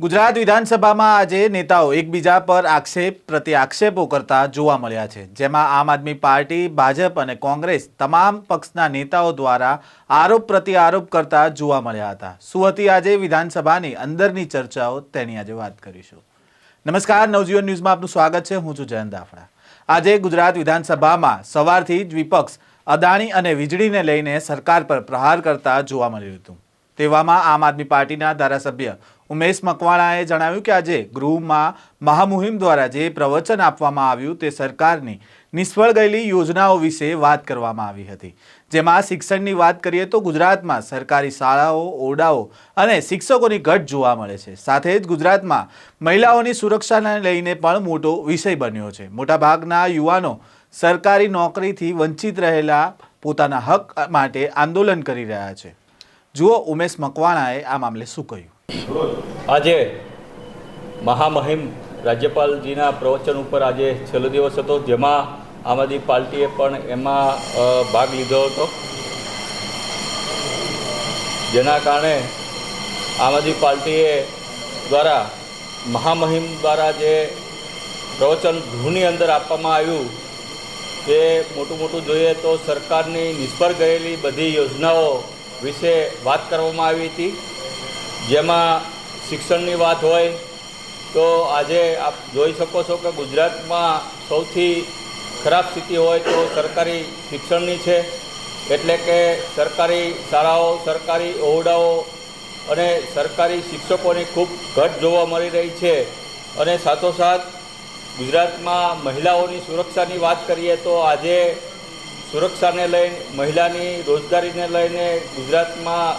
ગુજરાત વિધાનસભામાં આજે નેતાઓ એકબીજા પર આક્ષેપ પ્રતિ આક્ષેપો કરતા જોવા મળ્યા છે. જેમાં આમ આદમી પાર્ટી, ભાજપ અને કોંગ્રેસ તમામ પક્ષના નેતાઓ દ્વારા આરોપ પ્રતિ આરોપ કરતા જોવા મળ્યા હતા. શું હતી આજે વિધાનસભાની અંદરની ચર્ચાઓ? તેની આજે વાત કરીશું. નમસ્કાર, નવજીવન ન્યૂઝમાં આપનું સ્વાગત છે. હું છું જયંત દાફડા. આજે ગુજરાત વિધાનસભામાં સવારથી જ વિપક્ષ અદાણી અને વીજળીને લઈને સરકાર પર પ્રહાર કરતા જોવા મળ્યું હતું. તેવામાં આમ આદમી પાર્ટીના ધારાસભ્ય ઉમેશ મકવાણાએ જણાવ્યું કે આજે ગૃહમાં મહામુહિમ દ્વારા જે પ્રવચન આપવામાં આવ્યું તે સરકારની નિષ્ફળ ગયેલી યોજનાઓ વિશે વાત કરવામાં આવી હતી. જેમાં શિક્ષણની વાત કરીએ તો ગુજરાતમાં સરકારી શાળાઓ, ઓરડાઓ અને શિક્ષકોની ઘટ જોવા મળે છે. સાથે જ ગુજરાતમાં મહિલાઓની સુરક્ષાને લઈને પણ મોટો વિષય બન્યો છે. મોટાભાગના યુવાનો સરકારી નોકરીથી વંચિત રહેલા પોતાના હક માટે આંદોલન કરી રહ્યા છે. જુઓ ઉમેશ મકવાણાએ આ મામલે શું કહ્યું. આજે મહામહિમ રાજ્યપાલજીના પ્રવચન ઉપર આજે છેલ્લો દિવસ હતો, જેમાં આમ આદમી પાર્ટીએ પણ એમાં ભાગ લીધો હતો. જેના કારણે આમ આદમી પાર્ટીએ દ્વારા મહામહિમ દ્વારા જે પ્રવચન ગૃહની અંદર આપવામાં આવ્યું, તે મોટું મોટું જોઈએ તો સરકારની નિષ્ફળ ગયેલી બધી યોજનાઓ વિશે વાત કરવામાં આવી હતી. જેમાં શિક્ષણની વાત હોય તો આજે આપ જોઈ શકો છો કે ગુજરાતમાં સૌથી ખરાબ સ્થિતિ હોય તો સરકારી શિક્ષણની છે. એટલે કે સરકારી શાળાઓ, સરકારી ઓરડાઓ અને સરકારી શિક્ષકોની ખૂબ ઘટ જોવા મળી રહી છે. અને સાથોસાથ ગુજરાતમાં મહિલાઓની સુરક્ષાની વાત કરીએ તો આજે સુરક્ષાને લઈને, મહિલાની રોજગારીને લઈને ગુજરાતમાં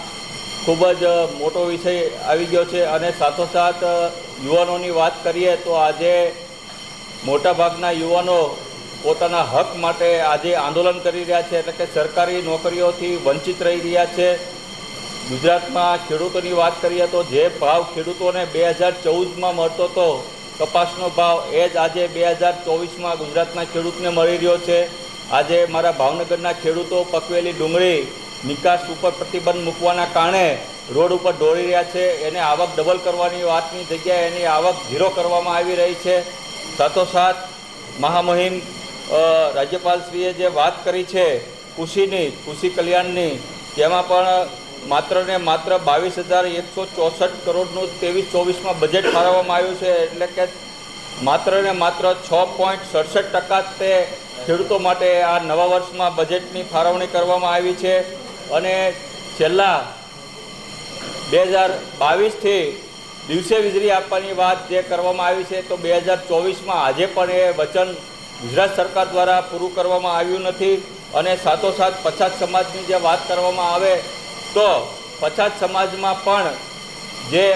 ખૂબ જ મોટો વિષય આવી ગયો છે. અને સાથોસાથ યુવાનોની વાત કરીએ તો આજે મોટાભાગના યુવાનો પોતાના હક માટે આજે આંદોલન કરી રહ્યા છે. એટલે કે સરકારી નોકરીઓથી વંચિત રહી રહ્યા છે. ગુજરાતમાં ખેડૂતોની વાત કરીએ તો જે ભાવ ખેડૂતોને બે હજાર ચૌદમાં મળતો હતો કપાસનો ભાવ એ જ આજે બે હજાર ચોવીસમાં ગુજરાતના ખેડૂતને મળી રહ્યો છે. આજે મારા ભાવનગરના ખેડૂતો પકવેલી ડુંગળી, નિકાસ ઉપર પ્રતિબંધ મૂકવાના કારણે રોડ ઉપર દોડી રહ્યા છે. એને આવક ડબલ કરવાની વાતની જગ્યાએ એની આવક ઝીરો કરવામાં આવી રહી છે. સાથોસાથ મહામહિમ રાજ્યપાલશ્રીએ જે વાત કરી છે કૃષિની, કૃષિ કલ્યાણની, તેમાં પણ માત્ર ને માત્ર બાવીસ હજાર એકસો ચોસઠ કરોડનું ત્રેવીસ ચોવીસમાં બજેટ ફાળવવામાં આવ્યું છે. એટલે કે માત્ર ને માત્ર છ પોઈન્ટ સડસઠ ટકા તે ખેડૂતો માટે આ નવા વર્ષમાં બજેટની ફાળવણી કરવામાં આવી છે અને છેલ્લા બે હજાર બાવીસથી દિવસે વીજળી આપવાની વાત જે કરવામાં આવી છે તો બે હજાર ચોવીસમાં આજે પણ એ વચન ગુજરાત સરકાર દ્વારા પૂરું કરવામાં આવ્યું નથી અને સાથોસાથ પછાત સમાજની જે વાત કરવામાં આવે તો પછાત સમાજમાં પણ જે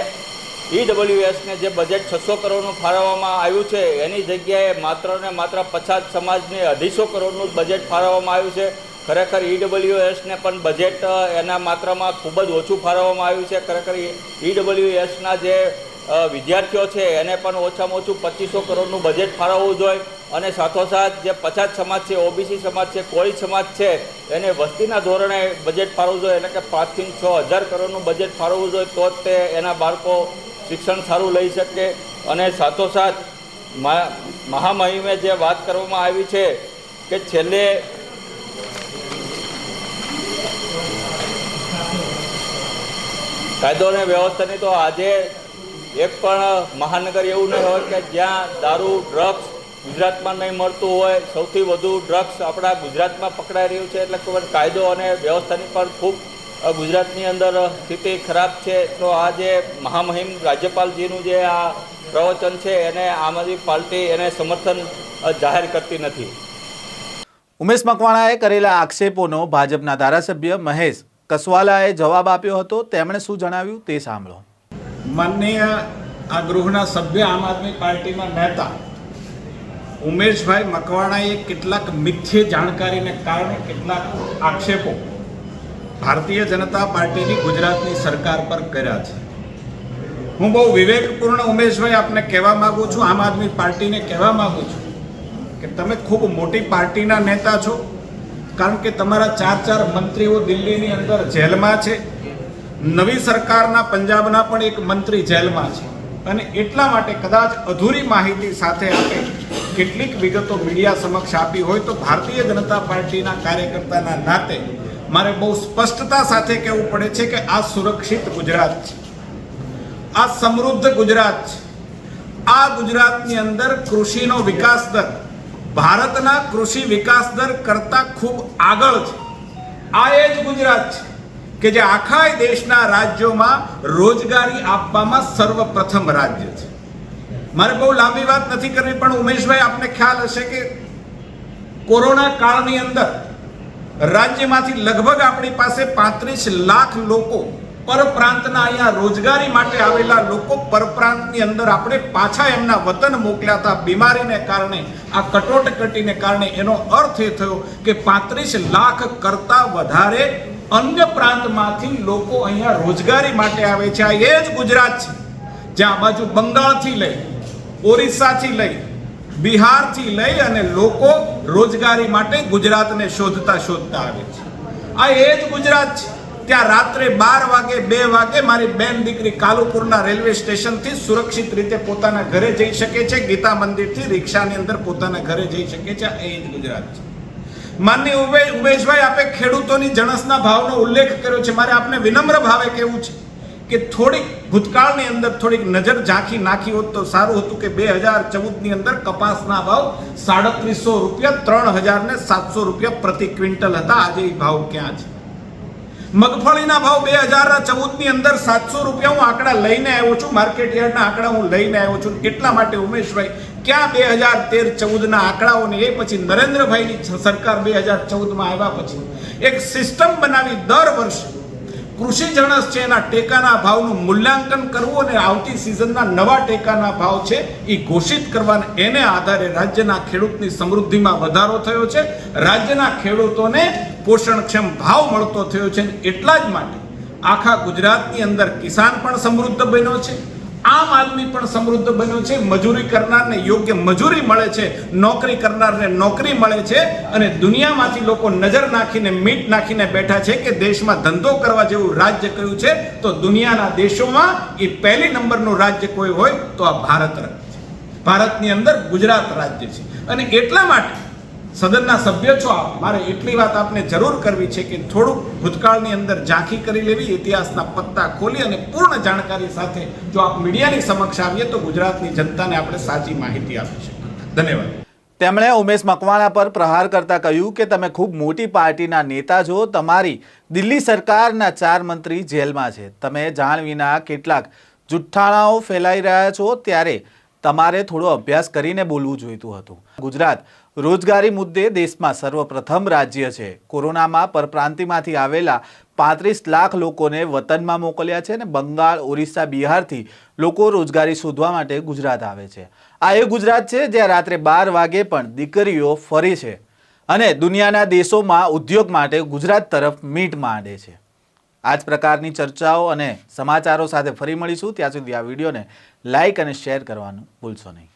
ઈડબ્લ્યુએસને જે બજેટ છસો કરોડનું ફાળવવામાં આવ્યું છે, એની જગ્યાએ માત્ર ને માત્ર પછાત સમાજને અઢીસો કરોડનું બજેટ ફાળવવામાં આવ્યું છે. ખરેખર ઈડબ્લ્યુએસને પણ બજેટ એના માત્રામાં ખૂબ જ ઓછું ફાળવવામાં આવ્યું છે. ખરેખર ઈડબ્લ્યુએસના જે વિદ્યાર્થીઓ છે, એને પણ ઓછામાં ઓછું પચીસો કરોડનું બજેટ ફાળવવું જોઈએ. અને સાથોસાથ જે પછાત સમાજ છે ઓબીસી સમાજ છે, કોળી સમાજ છે, એને વસ્તીના ધોરણે બજેટ ફાળવવું જોઈએ. એટલે કે પાંચથી છ હજાર કરોડનું બજેટ ફાળવવું જોઈએ, તો જ તે એના બાળકો શિક્ષણ સારું લઈ શકે અને સાથોસાથ મહા- મહામહિમે જે વાત કરવામાં આવી છે કે છેલ્લે કાયદો અને વ્યવસ્થાની તો આજે એક પણ મહાનગર એવું નહીં હોય કે જ્યાં દારૂ, ડ્રગ્સ ગુજરાતમાં નહીં મળતું હોય. સૌથી વધુ ડ્રગ્સ આપણા ગુજરાતમાં પકડાઈ રહ્યું છે. એટલે કાયદો અને વ્યવસ્થાની પણ ખૂબ ગુજરાતની અંદર સ્થિતિ ખરાબ છે તો આ જે મહામહિમ રાજ્યપાલજીનું જે આ પ્રવચન છે એને આમ આદમી પાર્ટી એને સમર્થન જાહેર કરતી નથી. ઉમેશ મકવાણાએ કરેલા આક્ષેપોનો ભાજપના ધારાસભ્ય મહેશ કસવાલાએ જવાબ આપ્યો હતો. તેમણે શું જણાવ્યું તે સાંભળો. માનનીય આ ગૃહના સભ્ય આમ આદમી પાર્ટીના નેતા ઉમેશભાઈ મકવાણાએ કેટલાક મિથ્ય જાણકારીને કારણે કેટલાક આક્ષેપો ભારતીય જનતા પાર્ટીની ગુજરાતની સરકાર પર કર્યા છે. હું બહુ વિવેકપૂર્ણ ઉમેશભાઈ આપને કહેવા માગું છું, આમ આદમી પાર્ટીને કહેવા માંગુ છું કે તમે ખૂબ મોટી પાર્ટીના નેતા છો, કારણ કે તમારા ચાર ચાર મંત્રીઓ દિલ્હીની અંદર જેલમાં છે, નવી સરકારના પંજાબના પણ એક મંત્રી જેલમાં છે. અને એટલા માટે કદાચ અધૂરી માહિતી સાથે આપે કેટલીક વિગતો મીડિયા સમક્ષ આપી હોય તો ભારતીય જનતા પાર્ટીના કાર્યકર્તાના નાતે મારે બહુ સ્પષ્ટતા સાથે કહેવું પડે છે કે આ સુરક્ષિત ગુજરાત છે. આ સમૃદ્ધ ગુજરાત છે. આ ગુજરાતની અંદર કૃષિનો વિકાસ દર, ભારતના કૃષિ વિકાસ દર કરતા ખૂબ આગળ છે. આ એ જ ગુજરાત છે કે જે આખા દેશના રાજ્યોમાં રોજગારી આપવામાં સર્વપ્રથમ રાજ્ય છે. મારે બહુ લાંબી વાત નથી કરવી, પણ ઉમેશભાઈ, આપને ખ્યાલ હશે કે કોરોના કાળની અંદર રાજ્યમાંથી લગભગ આપણી પાસે પાંત્રીસ લાખ લોકો પરપ્રાંતના અહીંયા રોજગારી માટે આવેલા લોકો પરપ્રાંતની અંદર આપણે પાછા એમના વતન મોકલ્યા હતા. બીમારીને કારણે, આ કટોટકટીને કારણે એનો અર્થ એ થયો કે પાંત્રીસ લાખ કરતા વધારે અન્ય પ્રાંતમાંથી લોકો અહીંયા રોજગારી માટે આવે છે. આ એ જ ગુજરાત છે. જ્યાં બાજુ બંગાળથી લઈ, ઓરિસ્સાથી લઈ બિહારથી લઈ અને લોકો રોજગારી માટે ગુજરાતને શોધતા શોધતા આવે છે. આ એ જ ગુજરાત છે. ત્યાં રાત્રે બાર વાગે, બે વાગે મારી બેન દીકરી કાલુપુરના રેલવે સ્ટેશનથી સુરક્ષિત રીતે પોતાના ઘરે જઈ શકે છે. ગીતા મંદિરથી રિક્ષાની અંદર પોતાના ઘરે જઈ શકે છે. એ જ ગુજરાત છે. માનની ઉમે ઉમેશભાઈ, આપે ખેડૂતોની જણસના ભાવનો ઉલ્લેખ કર્યો છે. મારે આપને વિનમ્ર ભાવે કહેવું છે. કે થોડીક ભૂતકાળની અંદર થોડીક નજર ઝાંખી નાખી હોત તો સારું હતું કે બે હજાર ચૌદની અંદર કપાસના ભાવ સાડત્રીસો રૂપિયા, ત્રણ હજાર ને સાતસો રૂપિયા પ્રતિ ક્વિન્ટલ હતા. આજે એ ભાવ ક્યાં છે? મગફળીના ભાવ બે હજાર ચૌદની અંદર સાતસો રૂપિયા હું આંકડા લઈને આવ્યો છું. માર્કેટ યાર્ડના આંકડા હું લઈને આવ્યો છું. એટલા માટે ઉમેશભાઈ, ક્યાં બે હજાર તેર ચૌદના આંકડાઓને એ પછી નરેન્દ્રભાઈની સરકાર બે હજાર ચૌદમાં આવ્યા પછી એક સિસ્ટમ બનાવી દર વર્ષે કૃષિ જણસ છે, એના ટેકાના ભાવનું મૂલ્યાંકન કરવું અને આવતી સિઝનના નવા ટેકાના ભાવ છે, એ ઘોષિત કરવાના એને આધારે રાજ્યના ખેડૂતની સમૃદ્ધિમાં વધારો થયો છે. રાજ્યના ખેડૂતોને પોષણક્ષમ ભાવ મળતો થયો છે એટલા જ માટે આખા ગુજરાતની અંદર કિસાન પણ સમૃદ્ધ બન્યો છે. આમ આદમી પણ સમૃદ્ધ બન્યો છે, મજૂરી કરનારને યોગ્ય મજૂરી મળે છે, નોકરી કરનારને નોકરી મળે છે અને દુનિયામાંથી લોકો નજર નાખીને, મીટ નાખીને બેઠા છે કે દેશમાં ધંધો કરવા જેવું રાજ્ય કયું છે, તો દુનિયાના દેશોમાં એ પહેલી નંબરનું રાજ્ય કોઈ હોય તો આ ભારત રાજ્ય ભારતની અંદર ગુજરાત રાજ્ય છે. અને એટલા માટે સદનના સભ્ય છો આપ. મારે એટલી વાત આપને જરૂર કરવી છે કે થોડુંક ભૂતકાળની અંદર ઝાંખી કરી લેવી, ઇતિહાસના પત્તા ખોલી અને પૂર્ણ જાણકારી સાથે જો આપ મીડિયાની સમક્ષ આવીએ તો ગુજરાતની જનતાને આપણે સાચી માહિતી આપી શકીએ. ધન્યવાદ. તેમણે ઉમેશ મકવાણા પર પ્રહાર કરતા કહ્યું કે તમે ખૂબ મોટી પાર્ટીના નેતા છો, તમારી દિલ્હી સરકારના ચાર મંત્રી જેલમાં છે. તમે જાણ વિના કેટલાક જુઠ્ઠાણાઓ ફેલાઈ રહ્યા છો, ત્યારે તમારે થોડો અભ્યાસ કરીને બોલવું જોઈતું હતું. ગુજરાત રોજગારી મુદ્દે દેશમાં સર્વપ્રથમ રાજ્ય છે. કોરોનામાં પરપ્રાંતિમાંથી આવેલા પાંત્રીસ લાખ લોકોને વતનમાં મોકલ્યા છે અને બંગાળ, ઓરિસ્સા, બિહારથી લોકો રોજગારી શોધવા માટે ગુજરાત આવે છે. આ એ ગુજરાત છે જ્યાં રાત્રે બાર વાગે પણ દીકરીઓ ફરી છે અને દુનિયાના દેશોમાં ઉદ્યોગ માટે ગુજરાત તરફ મીટ માંડે છે. આ જ પ્રકારની ચર્ચાઓ અને સમાચારો સાથે ફરી મળીશું. ત્યાં સુધી આ વિડીયોને લાઇક અને શેર કરવાનું ભૂલશો નહીં.